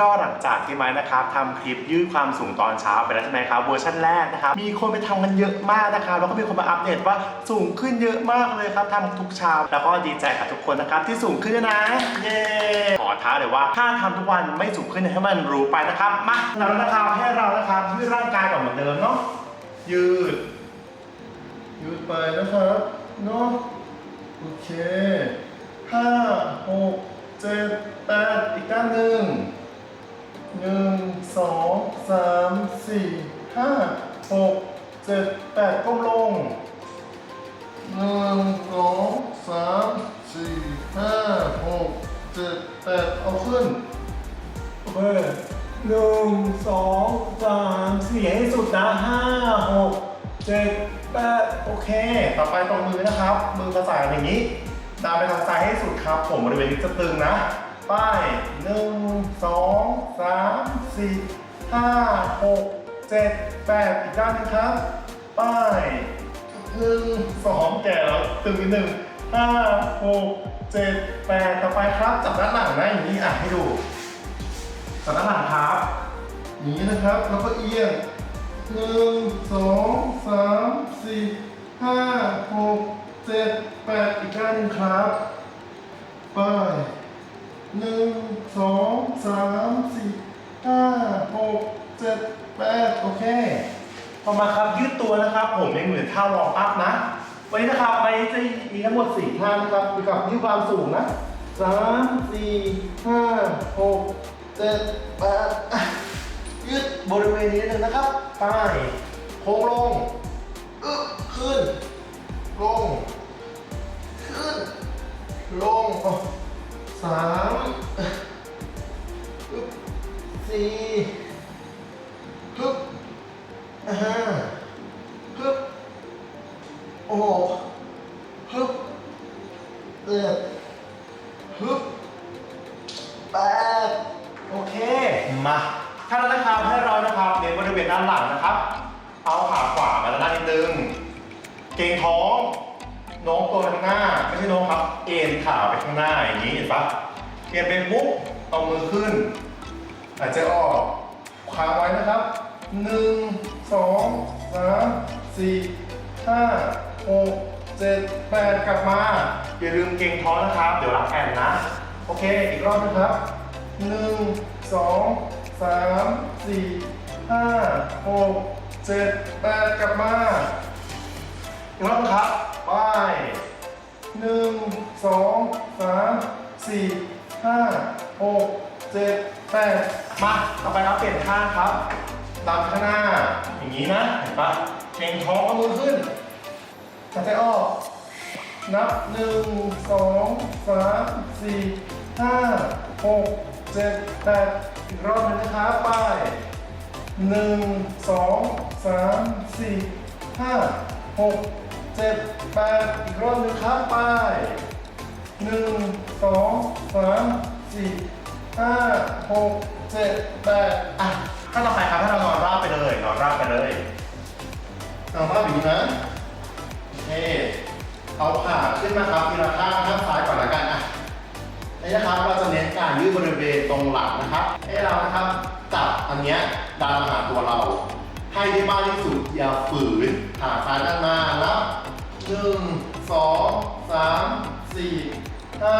ก็หลังจากที่ไม้นะครับทำคลิปยืดความสูงตอนเช้าไปแล้วใช่ไหมครับเวอร์ชันแรกนะครับมีคนไปทำกันเยอะมากนะครับแล้วก็มีคนมาอัปเดตว่าสูงขึ้นเยอะมากเลยครับทำทุกเช้าแล้วก็ดีใจกับทุกคนนะครับที่สูงขึ้นนะเย้ขอท้าเลยว่าถ้าทำทุกวันไม่สูงขึ้นให้มันรู้ไปนะครับมาแล้วนะครับให้เรานะครับยืดร่างกายก่อนเหมือนเดิมเนาะยืด ยืดไปนะครับเนาะโอเคห้าหกเจ็ดแปดอีกด้านหนึ่ง หนึ่งสองสามสี่ห้าหกเจ็ดแปดก้มลงหนึ่งสองสามสี่ห้าหกเจ็ดแปดเอาขึ้นโอเคหนึ่งสองสามสี่ให้สุดนะห้าหกเจ็ดแปดโอเค ต่อไปตรงมือนะครับ มือประสานอย่างนี้ดามไปทางซ้ายให้สุดครับ ผมบริเวณนี้จะตึงนะ ป้ายหนึ่งสอง สามสี่ห้าหกเจ็ดแปดอีกด้านหนึงครับป้ายหนึ่งสองแก่แล้วตึงนิดหนึ่งห้าหกเจ็ดแปดต่อไปครับจับด้านหลังนะอย่างนี้อะให้ดูจับด้านหลังครับอย่างนี้นะครับแล้วก็เอียงหนึ่งสองสามสี่ห้าหกเจ็ดแปดอีกด้านหนึงครับป้าย หนึ่งสองสามสี่ห้าหกเจ็ดแปดโอเคต่อมาครับยืดตัวนะครับ ผมยังเหมือนท่าวอร์มอัพนะ วันนี้นะครับไปจะมีทั้งหมดสี่ท่านะครับมีกับยืดความสูงนะสามสี่ห้าหกเจ็ดแปดยืดบริเวณนี้เลยนะครับไปโค้งลงอึ๊บขึ้น ลง ขึ้น ลงอ๋อสามฮึบสี่ฮึบห้า เกรงท้องโน้มตัวไปข้างหน้า ไม่ใช่โน้มครับ เอ็นขาไปข้างหน้าอย่างนี้เห็นปะเอ็นเป็นปุ๊บเอามือขึ้นหายใจออกค้างไว้นะครับหนึ่งสองสามสี่ห้าหกเจ็ดแปดกลับมา อย่าลืมเกรงท้องนะครับ เดี๋ยวรับแอนนะ โอเค อีกรอบนะครับหนึ่งสองสามสี่ห้าหกเจ็ดแปดกลับมา อีกรอบนครับ ไปหนึ่งสองสามสี่ห้าหกเจ็ดแปดมาต่อไปครับเปลี่ยนข้าครับตามข้างหน้า อย่างนี้นะ เห็นปะเก่งท้องเอามือขึ้นหายใจออก นับหนึ่งสองสามสี่ห้าหกเจ็ดแปดอีกรอบหนึงนะครับไปหนึ่งสองสามสี่ห้า หกเจ็ดแปดอีกรอบหนึ่งครับไปหนึ่งสองสามสี่ห้าหกเจ็ดแปดอะถ้าต่อไปครับให้เรานอนราบไปเลยนอนราบไปเลยนอนราบอย่างนี้นะโอเคเอาขาขึ้นนะครับทีละข้างข้างซ้ายก่อนละกันอะนี่นะครับเราจะเน้นการยืดบริเวณตรงหลังนะครับ ให้เรานะครับจับอันเนี้ยดันมาหาตัวเรา ให้ได้มากที่สุดอย่าฝืน ขาซ้ายด้านมานับหนึ่งสองสามสี่ห้า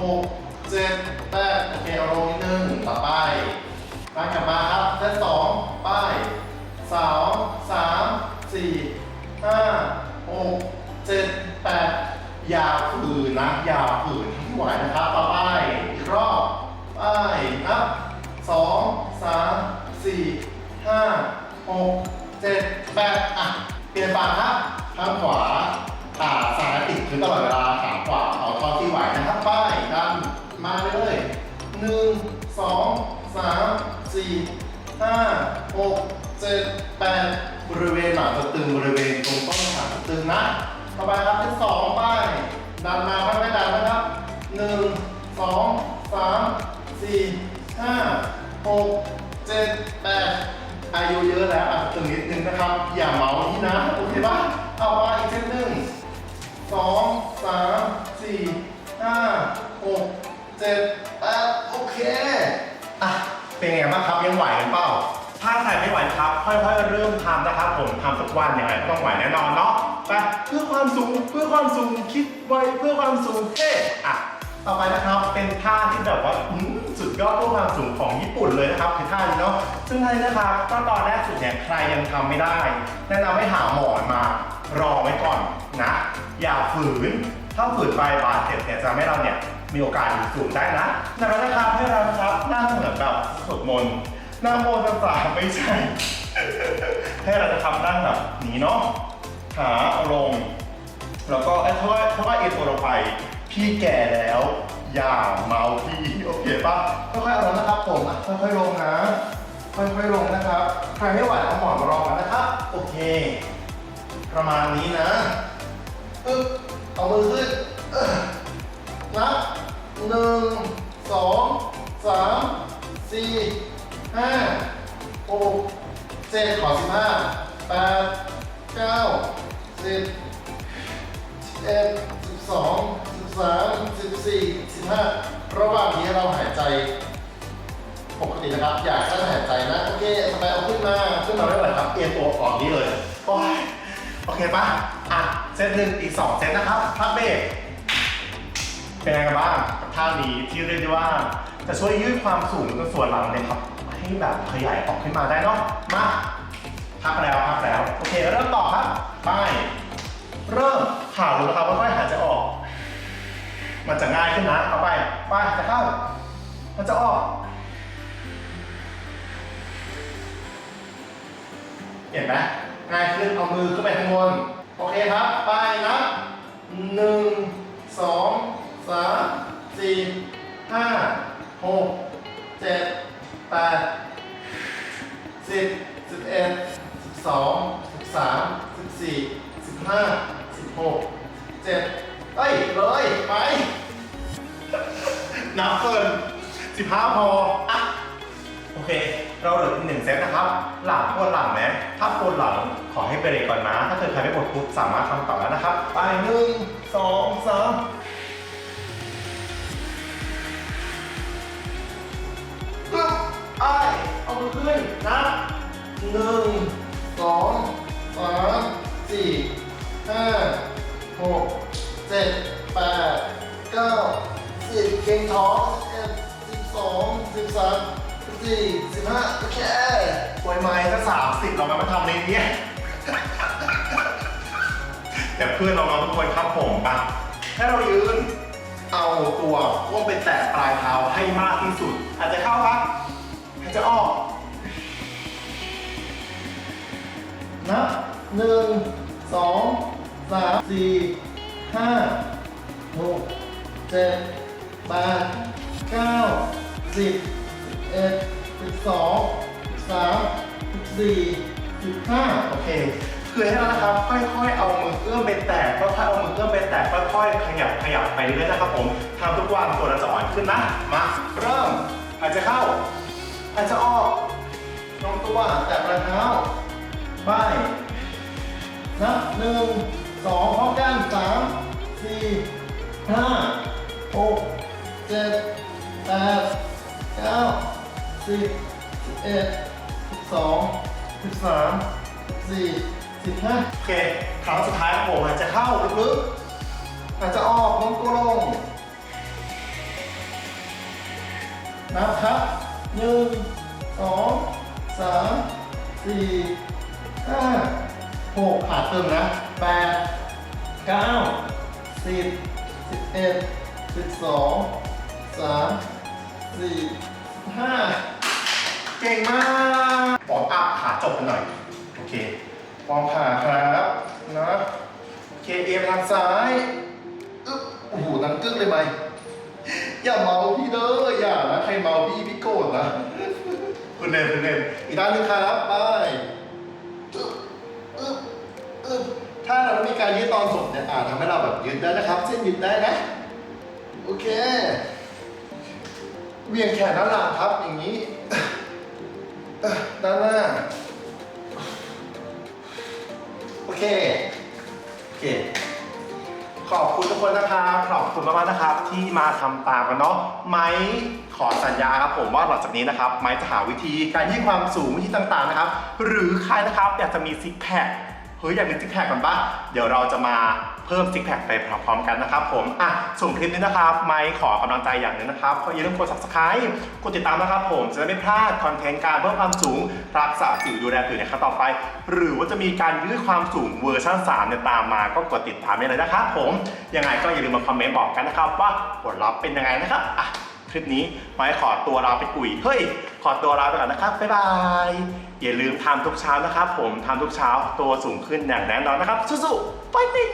หกเจ็ดแปดโอเคเอาลงนิดนึง แปดอะเปลี่ยนฝั่งครับข้างขวาขาซ้ายติดคือตลอดเวลาขาขวาเอาเท่าที่ไหวนะครับป้ายดันมาเลยหนึ่งสองสามสี่ห้าหกเจ็ดแปดบริเวณหลังจะตึงบริเวณตรงต้นขาจะตึงนะ ต่อไปครับที่สองไป เป็นไงบ้างครับยังไหวกันเปล่าถ้าใครไม่ไหวครับ ค่อยๆเริ่มทำนะครับ ผมทำทุกวันยังไงก็ต้องไหวแน่นอนเนาะไปเพื่อความสูงเพื่อความสูงคิดไว้เพื่อความสูงเท่อะต่อไปนะครับเป็นท่าที่แบบว่าอือสุดยอดเพื่อความสูงของญี่ปุ่นเลยนะครับคือท่านี้เนาะซึ่งท่านี้นะครับก็ตอนแรกสุดเนี่ยใครยังทำไม่ได้ แนะนำให้หาหมอนมารอไว้ก่อนนะ อย่าฝืนถ้าฝืนไปบาดเจ็บเนี่ยจะทำให้เราเนี่ย มีโอกาสอยู่สูงได้นะจากนั้นนะครับให้เรานะครับนั่งเหมือนแบบสวดมนต์นั่งโมตัสสะไม่ใช่ ให้เราจะทำนั่งแบบนี้เนาะขาเอาลง แล้วก็ไอ้ค่อยๆค่อยๆเอ็นตัวลงไป พี่แก่แล้ว อย่าเมาพี่โอเคปะค่อยๆเอาลงนะครับผมค่อยๆลงนะค่อยๆลงนะครับใครไม่ไหวเอาหมอนมารองกันนะครับ โอเค ประมาณนี้นะอึ๊บเอามือขึ้นนับ หนึ่งสองสามสี่ห้าหกเจ็ดขอสิบห้าแปดเก้าสิบสิบเอ็ดสิบสองสิบสามสิบสี่สิบห้าระหว่างนี้เราหายใจปกตินะครับ อยากจะหายใจนะ โอเคสบายเอาขึ้นมาขึ้นมาไม่ไหวครับ เอียงตัวออกนี้เลย โอ้ย โอเคปะอะ เซตหนึ่งอีกสองเซตนะครับพักเบรก เป็นไงกันบ้างกับท่านี้ที่เรียกได้ว่าจะช่วยยืดความสูงในส่วนหลังเนี่ยครับ ให้แบบขยายออกขึ้นมาได้เนาะมาพักแล้วพักแล้ว โอเค เริ่มต่อครับไปเริ่มขาลงนะครับค่อยๆหายใจออก มันจะง่ายขึ้นนะเอาไปไปจะเข้า มันจะออกเห็นไหมง่ายขึ้นเอามือขึ้นไปข้างบนโอเคครับ ไปนะหนึ่งสอง สามสี่ห้าหกเจ็ดแปดสิบสิบเอ็ดสิบสองสิบสามสิบสี่สิบห้าสิบหกเจ็ดเอ้ยเลยไป นับเกินสิบห้าพออะโอเค เราเหลืออีกหนึ่งเซตนะครับ หลังปวดหลังไหมถ้าปวดหลังขอให้เบรกก่อนนะ ถ้าเกิดใครไม่ปวดปุ๊บสามารถทำต่อแล้วนะครับ ไปหนึ่งสองสาม ไอเอามือขึ้นนะหนึ่งสองสามสี่ห้าหกเจ็ดแปดเก้าสิบเก่งท้องสิบเอ็ดสิบสองสิบสามสิบสี่สิบห้าโอเคป่วยไหม้ก็สามสิบเรามาทำในนี้แต่เพื่อนน้องๆทุกคนครับผมปะให้เรายืนเอาตัวก้มไปแตะปลายเท้าให้มากที่สุด อาจจะเข้าครั บอาจะออกนับหนึ่งสองสามสี่ห้าหกเจ็ดแปดเก้าสิบสิบเอ็ดสิบสองสิบสามสิบสี่สิบห้าโอเคคือให้เรานะครับ ค่อยๆ เอามือเอื้อมไปแตะค่อยๆเอามือเอื้อมไปแตะค่อยๆ ขยับขยับไปเรื่อยๆนะครับผมทำทุกวันตัวเราจะอ่อนขึ้นนะ มา เริ่มหายใจเข้า หายใจออกลงตัวแตะปลายเท้าไปนับหนึ่งสองพร้อมกันสามสี่ห้าหกเจ็ดแปดเก้าสิบสิบเอ็ดสิบสองสิบสามสิบสี่สิบห้าโอเคครั้งสุดท้ายของผมหายใจเข้าลึกๆหายใจออกลงตัวลงนับครับ หนึ่งสองสามสี่ห้าหกขาดตึงนะแปดเก้าสิบสิบเอ็ดสิบสองสามสี่ห้าเก่งมากวอร์มอัพขาจบกันหน่อย โอเควอร์มขาครับนะโอเคเอียงทางซ้ายอึ๊บโอ้โหนังกึ๊กเลยไหมอย่าเมาพี่เด้ออย่านะใครเมาพี่ นะคุณเล่นคุณเล่นอีกด้านหนึงครับไปอึ๊บอึ๊บอึ๊บถ้าเราไม่มีการยืดตอนศพเนี่ยอาจทำให้เราแบบยืดได้นะครับ เส้นยืดได้นะ โอเคเวียงแขนด้านหลังครับอย่างนี้ด้านหน้า โอเค โอเค ขอบคุณทุกคนนะครับขอบคุณมากๆนะครับ ที่มาทำตามกันเนาะไม้ขอสัญญาครับผมว่าหลังจากนี้นะครับ ไม้จะหาวิธีการยืดความสูงวิธีต่างๆนะครับ หรือใครนะครับอยากจะมีซิกแพคเฮ้ยอยากมีซิกแพคกันปะเดี๋ยวเราจะมา เพิ่มซิกแพคไปพร้อมๆกันนะครับผมอะส่งคลิปนี้นะครับไม่ขอกำลังใจอย่างหนึ่งนะครับอย่าลืมกด subscribe กดติดตามนะครับผมจะได้ไม่พลาดคอนเทนต์การเพิ่มความสูงรักษาสิวดูแลผิวในครั้งต่อไป หรือว่าจะมีการยืดความสูงเวอร์ชัน3เนี่ยตามมาก็กดติดตามได้เลยนะครับผมยังไงก็อย่าลืมมาคอมเมนต์บอกกันนะครับว่าผลลัพธ์เป็นยังไงนะครับอะคลิปนี้ไม้ขอตัวลาไปกุยเฮ้ย ขอตัวลาไปก่อนนะครับบ๊ายบายอย่าลืมทำทุกเช้านะครับ ผมทำทุกเช้าตัวสูงขึ้นอย่างแน่นอนนะครับสู้ๆไปหนึ่ง